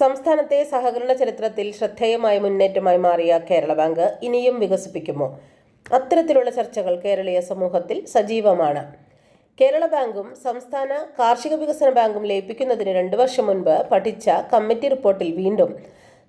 സംസ്ഥാനത്തെ സഹകരണ ചരിത്രത്തിൽ ശ്രദ്ധേയമായ മുന്നേറ്റമായി മാറിയ കേരള ബാങ്ക് ഇനിയും വികസിപ്പിക്കുമോ? അത്തരത്തിലുള്ള ചർച്ചകൾ കേരളീയ സമൂഹത്തിൽ സജീവമാണ്. കേരള ബാങ്കും സംസ്ഥാന കാർഷിക വികസന ബാങ്കും ലയിപ്പിക്കുന്നതിന് രണ്ടു വർഷം മുൻപ് പഠിച്ച കമ്മിറ്റി റിപ്പോർട്ടിൽ വീണ്ടും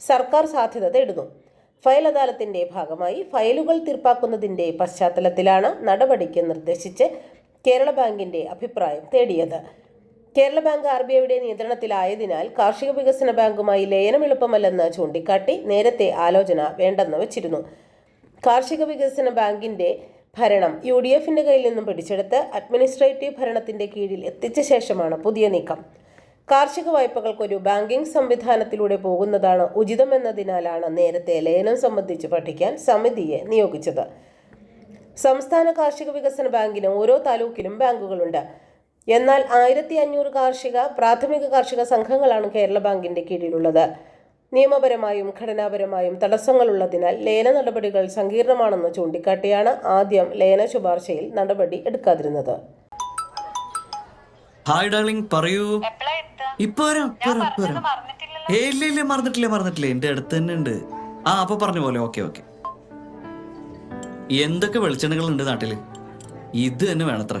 സർക്കാർ സാധ്യത തേടുന്നു. ഫയൽ അദാലത്തിന്റെ ഭാഗമായി ഫയലുകൾ തീർപ്പാക്കുന്നതിന്റെ പശ്ചാത്തലത്തിലാണ് നടപടിക്ക് നിർദ്ദേശിച്ച് കേരള ബാങ്കിന്റെ അഭിപ്രായം തേടിയത്. കേരള ബാങ്ക് ആർ ബി ഐയുടെ നിയന്ത്രണത്തിലായതിനാൽ കാർഷിക വികസന ബാങ്കുമായി ലയനം എളുപ്പമല്ലെന്ന് ചൂണ്ടിക്കാട്ടി നേരത്തെ ആലോചന വേണ്ടെന്ന് വച്ചിരുന്നു. കാർഷിക വികസന ബാങ്കിന്റെ ഭരണം യു ഡി എഫിന്റെ കയ്യിൽ നിന്നും പിടിച്ചെടുത്ത് അഡ്മിനിസ്ട്രേറ്റീവ് ഭരണത്തിന്റെ കീഴിൽ എത്തിച്ച ശേഷമാണ് പുതിയ നീക്കം. കാർഷിക വായ്പകൾക്കൊരു ബാങ്കിംഗ് സംവിധാനത്തിലൂടെ പോകുന്നതാണ് ഉചിതമെന്നതിനാലാണ് നേരത്തെ ലയനം സംബന്ധിച്ച് പഠിക്കാൻ സമിതിയെ നിയോഗിച്ചത്. സംസ്ഥാന കാർഷിക വികസന ബാങ്കിന് ഓരോ താലൂക്കിലും ബാങ്കുകളുണ്ട്. എന്നാൽ ആയിരത്തി അഞ്ഞൂറ് കാർഷിക പ്രാഥമിക കാർഷിക സംഘങ്ങളാണ് കേരള ബാങ്കിന്റെ കീഴിലുള്ളത്. നിയമപരമായും ഘടനാപരമായും തടസ്സങ്ങളുള്ളതിനാൽ ലയന നടപടികൾ സങ്കീർണമാണെന്ന് ചൂണ്ടിക്കാട്ടിയാണ് ആദ്യം ലയന ശുപാർശയിൽ നടപടി എടുക്കാതിരുന്നത്. ഹായ് ഡാർലിംഗ് പറയൂ? ഇപ്പൊ ഇല്ല ഇല്ല മറന്നിട്ടില്ല മറന്നിട്ടില്ല. എന്റെ അടുത്ത് തന്നെ ഉണ്ട്. ആ അപ്പൊ പറഞ്ഞ പോലെ. Okay okay. എന്തൊക്കെ വെളിച്ചെണ്ണകൾ ഉണ്ട് നാട്ടിൽ? ഇത് തന്നെ വേണത്രേ.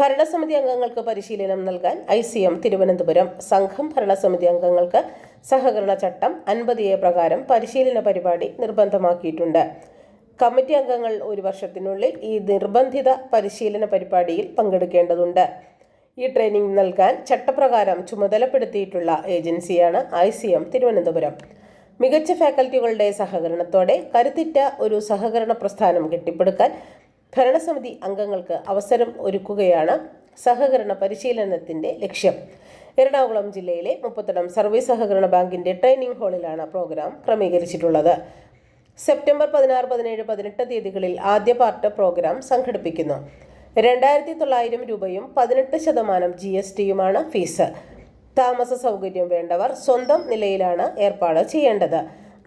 ഭരണസമിതി അംഗങ്ങൾക്ക് പരിശീലനം നൽകാൻ ഐ സി എം തിരുവനന്തപുരം. സംഘം ഭരണസമിതി അംഗങ്ങൾക്ക് സഹകരണ ചട്ടം അൻപത് എ പ്രകാരം പരിശീലന പരിപാടി നിർബന്ധമാക്കിയിട്ടുണ്ട്. കമ്മിറ്റി അംഗങ്ങൾ ഒരു വർഷത്തിനുള്ളിൽ ഈ നിർബന്ധിത പരിശീലന പരിപാടിയിൽ പങ്കെടുക്കേണ്ടതുണ്ട്. ഈ ട്രെയിനിങ് നൽകാൻ ചട്ടപ്രകാരം ചുമതലപ്പെടുത്തിയിട്ടുള്ള ഏജൻസിയാണ് ഐ സി എം തിരുവനന്തപുരം. മികച്ച ഫാക്കൽറ്റികളുടെ സഹകരണത്തോടെ കരുത്തിറ്റ ഒരു സഹകരണ പ്രസ്ഥാനം കെട്ടിപ്പടുക്കാൻ ഭരണസമിതി അംഗങ്ങൾക്ക് അവസരം ഒരുക്കുകയാണ് സഹകരണ പരിശീലനത്തിന്റെ ലക്ഷ്യം. എറണാകുളം ജില്ലയിലെ മുപ്പത്തടം സർവീസ് സഹകരണ ബാങ്കിന്റെ ട്രെയിനിംഗ് ഹാളിലാണ് പ്രോഗ്രാം ക്രമീകരിച്ചിട്ടുള്ളത്. സെപ്റ്റംബർ പതിനാറ് പതിനേഴ് പതിനെട്ട് തീയതികളിൽ ആദ്യ പാർട്ട് പ്രോഗ്രാം സംഘടിപ്പിക്കുന്നു. രണ്ടായിരത്തി തൊള്ളായിരം രൂപയും പതിനെട്ട് ശതമാനം ജി എസ് ടിയുമാണ് ഫീസ്. താമസ സൗകര്യം വേണ്ടവർ സ്വന്തം നിലയിലാണ് ഏർപ്പാട് ചെയ്യേണ്ടത്.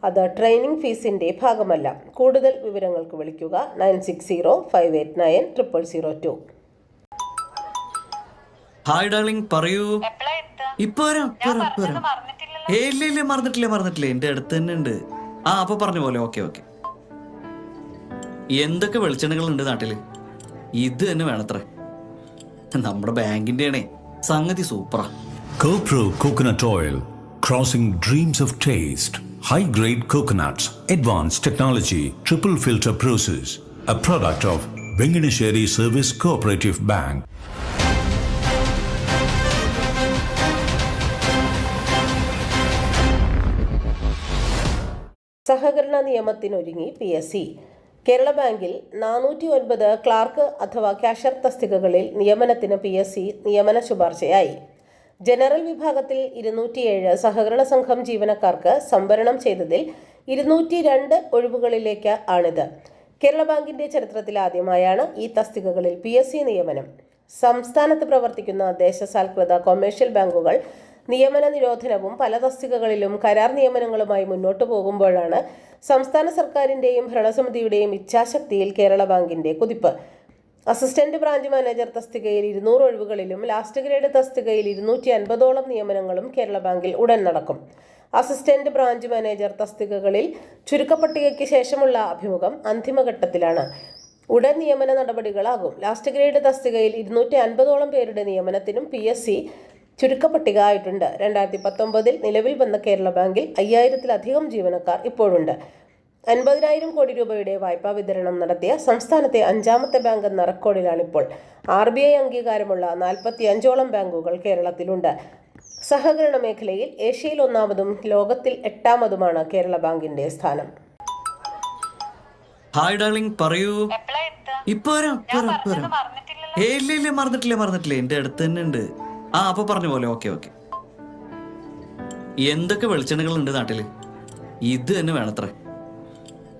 അത് ട്രെയിനിങ് ഫീസിന്റെ ഭാഗമല്ല. കൂടുതൽ വിവരങ്ങൾക്ക് വിളിക്കുക nine six zero five eight nine triple zero two. Hi darling പറയൂ. ഇപ്പൊ വരാം. ഏ ഇല്ല ഇല്ല മറന്നിട്ടില്ല മറന്നിട്ടില്ല. എന്റെ അടുത്ത് തന്നെ ഉണ്ട്. ആ അപ്പൊ പറഞ്ഞ പോലെ ഓക്കെ ഓക്കെ. എന്തൊക്കെ വെളിച്ചെണ്ണകൾ ഉണ്ട് നാട്ടിൽ? ഇത് തന്നെ വേണത്രേ. നമ്മുടെ ബാങ്കിന്റെ ആണേ സംഗതി സൂപ്പറാ. Coconut oil crossing dreams of taste taste. High grade coconuts, advanced technology, triple filter process. A product of Benganisheri Service Cooperative Bank. സഹകരണ നിയമത്തിനൊരുങ്ങി പി എസ് സി കേരള ബാങ്കിൽ നാനൂറ്റി ഒൻപത് ക്ലാർക്ക് അഥവാ ക്യാഷർ തസ്തികകളിൽ നിയമനത്തിന് പി എസ് സി നിയമന ശുപാർശയായി ജനറൽ വിഭാഗത്തിൽ ഇരുന്നൂറ്റിയേഴ് സഹകരണ സംഘം ജീവനക്കാർക്ക് സംവരണം ചെയ്തതിൽ ഇരുന്നൂറ്റി രണ്ട് ഒഴിവുകളിലേക്ക് ആണിത്. കേരള ബാങ്കിന്റെ ചരിത്രത്തിൽ ആദ്യമായാണ് ഈ തസ്തികകളിൽ പി എസ് സി നിയമനം. സംസ്ഥാനത്ത് പ്രവർത്തിക്കുന്ന ദേശസാൽകൃത കൊമേഴ്ഷ്യൽ ബാങ്കുകൾ നിയമന നിരോധനവും പല തസ്തികകളിലും കരാർ നിയമനങ്ങളുമായി മുന്നോട്ടു പോകുമ്പോഴാണ് സംസ്ഥാന സർക്കാരിന്റെയും ഭരണസമിതിയുടെയും ഇച്ഛാശക്തിയിൽ കേരള ബാങ്കിന്റെ കുതിപ്പ്. അസിസ്റ്റന്റ് ബ്രാഞ്ച് മാനേജർ തസ്തികയിൽ ഇരുന്നൂറ് ഒഴിവുകളിലും ലാസ്റ്റ് ഗ്രേഡ് തസ്തികയിൽ ഇരുന്നൂറ്റി അൻപതോളം നിയമനങ്ങളും കേരള ബാങ്കിൽ ഉടൻ നടക്കും. അസിസ്റ്റന്റ് ബ്രാഞ്ച് മാനേജർ തസ്തികകളിൽ ചുരുക്കപ്പട്ടികയ്ക്ക് ശേഷമുള്ള അഭിമുഖം അന്തിമഘട്ടത്തിലാണ്. ഉടൻ നിയമന നടപടികളാകും. ലാസ്റ്റ് ഗ്രേഡ് തസ്തികയിൽ ഇരുന്നൂറ്റി അൻപതോളം പേരുടെ നിയമനത്തിനും പി എസ് സി ചുരുക്കപ്പട്ടിക ആയിട്ടുണ്ട് രണ്ടായിരത്തി പത്തൊമ്പതിൽ നിലവിൽ വന്ന കേരള ബാങ്കിൽ അയ്യായിരത്തിലധികം ജീവനക്കാർ ഇപ്പോഴുണ്ട്. അൻപതിനായിരം കോടി രൂപയുടെ വായ്പാ വിതരണം നടത്തിയ സംസ്ഥാനത്തെ അഞ്ചാമത്തെ ബാങ്ക് എന്ന റെക്കോർഡിലാണിപ്പോൾ. ആർ ബി ഐ അംഗീകാരമുള്ള നാൽപ്പത്തി അഞ്ചോളം ബാങ്കുകൾ കേരളത്തിലുണ്ട്. സഹകരണ മേഖലയിൽ ഏഷ്യയിൽ ഒന്നാമതും ലോകത്തിൽ എട്ടാമതുമാണ് കേരള ബാങ്കിന്റെ സ്ഥാനം. ഹായ് ഡാർലിംഗ് പറയൂ. ഇപ്പൊ ഇല്ല ഇല്ല മറന്നിട്ടില്ല മറന്നിട്ടില്ല. എന്റെ അടുത്ത് തന്നെ ഉണ്ട്. ആ അപ്പൊ പറഞ്ഞ പോലെ ഓക്കെ ഓക്കെ. എന്തൊക്കെ വെളിച്ചെണ്ണകൾ ഉണ്ട് നാട്ടിൽ? ഇത് തന്നെ വേണത്രേ.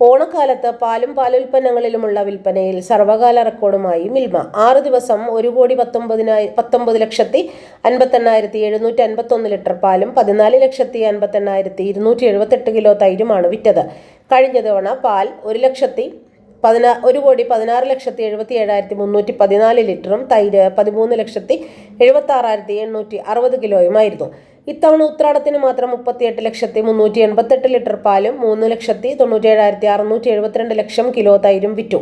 ഓണക്കാലത്ത് പാലും പാലുൽപ്പന്നങ്ങളിലുമുള്ള വിൽപ്പനയിൽ സർവകാല റെക്കോർഡുമായി മിൽമ. ആറ് ദിവസം ഒരു കോടി പത്തൊമ്പതിനായി പത്തൊമ്പത് ലക്ഷത്തി അൻപത്തെണ്ണായിരത്തി എഴുന്നൂറ്റി അൻപത്തൊന്ന് ലിറ്റർ പാലും പതിനാല് ലക്ഷത്തി അൻപത്തെണ്ണായിരത്തി ഇരുന്നൂറ്റി എഴുപത്തെട്ട് കിലോ തൈരുമാണ് വിറ്റത്. കഴിഞ്ഞ തവണ പാൽ ഒരു ലക്ഷത്തി പതിനാ ഒരു കോടി പതിനാറ് ലക്ഷത്തി എഴുപത്തി ഏഴായിരത്തി മുന്നൂറ്റി പതിനാല് ലിറ്ററും തൈര് പതിമൂന്ന് ലക്ഷത്തി എഴുപത്തി ആറായിരത്തി എണ്ണൂറ്റി അറുപത് കിലോയുമായിരുന്നു. ഇത്തവണ ഉത്രാടത്തിന് മാത്രം മുപ്പത്തിയെട്ട് ലക്ഷത്തി മുന്നൂറ്റി എൺപത്തെട്ട് ലിറ്റർ പാലും മൂന്ന് ലക്ഷത്തി തൊണ്ണൂറ്റി ഏഴായിരത്തി അറുന്നൂറ്റി എഴുപത്തിരണ്ട് ലക്ഷം കിലോ തൈരും വിറ്റു.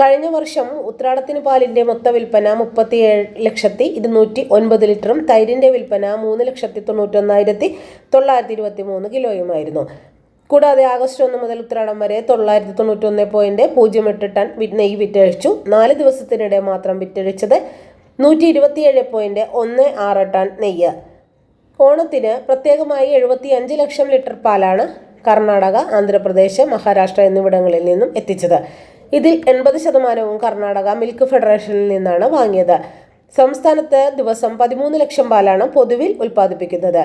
കഴിഞ്ഞ വർഷം ഉത്രാടത്തിന് പാലിന്റെ മൊത്ത വിൽപ്പന മുപ്പത്തിയേഴ് ലക്ഷത്തി ഇരുന്നൂറ്റി ഒൻപത് ലിറ്ററും തൈരിന്റെ വിൽപ്പന മൂന്ന് ലക്ഷത്തി തൊണ്ണൂറ്റൊന്നായിരത്തി തൊള്ളായിരത്തി ഇരുപത്തി മൂന്ന് കിലോയുമായിരുന്നു. കൂടാതെ ആഗസ്റ്റ് ഒന്ന് മുതൽ ഉത്രാടം വരെ തൊള്ളായിരത്തി തൊണ്ണൂറ്റൊന്ന് പോയിന്റ് പൂജ്യം എട്ട് ടൺ നെയ്യ് വിറ്റഴിച്ചു. നാല് ദിവസത്തിനിടെ മാത്രം വിറ്റഴിച്ചത് നൂറ്റി ഇരുപത്തിയേഴ് പോയിന്റ് ഒന്ന് ആറ് ടൺ നെയ്യ്. ഓണത്തിന് പ്രത്യേകമായി എഴുപത്തി അഞ്ച് ലക്ഷം ലിറ്റർ പാലാണ് കർണാടക ആന്ധ്രാപ്രദേശ് മഹാരാഷ്ട്ര എന്നിവിടങ്ങളിൽ നിന്നും എത്തിച്ചത്. ഇതിൽ എൺപത് ശതമാനവും കർണാടക മിൽക്ക് ഫെഡറേഷനിൽ നിന്നാണ് വാങ്ങിയത്. സംസ്ഥാനത്ത് ദിവസം പതിമൂന്ന് ലക്ഷം പാലാണ് പൊതുവിൽ ഉൽപ്പാദിപ്പിക്കുന്നത്.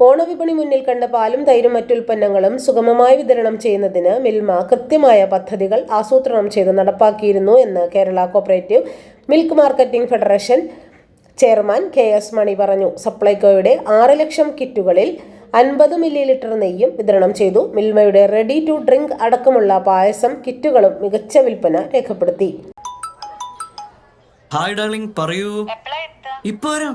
ഓണവിപണി മുന്നിൽ കണ്ട പാലും തൈരും മറ്റുൽപ്പന്നങ്ങളും സുഗമമായി വിതരണം ചെയ്യുന്നതിന് മിൽമ കൃത്യമായ പദ്ധതികൾ ആസൂത്രണം ചെയ്ത് നടപ്പാക്കിയിരുന്നു എന്ന് Kerala cooperative milk marketing federation chairman K S Mani പറഞ്ഞു. സപ്ലൈകോയുടെ ആറ് ലക്ഷം കിറ്റുകളിൽ അൻപത് മില്ലി ലിറ്റർ നെയ്യും വിതരണം ചെയ്തു. മിൽമയുടെ റെഡി ടു ഡ്രിങ്ക് അടക്കമുള്ള പായസം കിറ്റുകളും മികച്ച വിൽപ്പന രേഖപ്പെടുത്തി. ഹായ് ഡാർലിംഗ് പറയൂ. ഇപ്പൊ വരാം.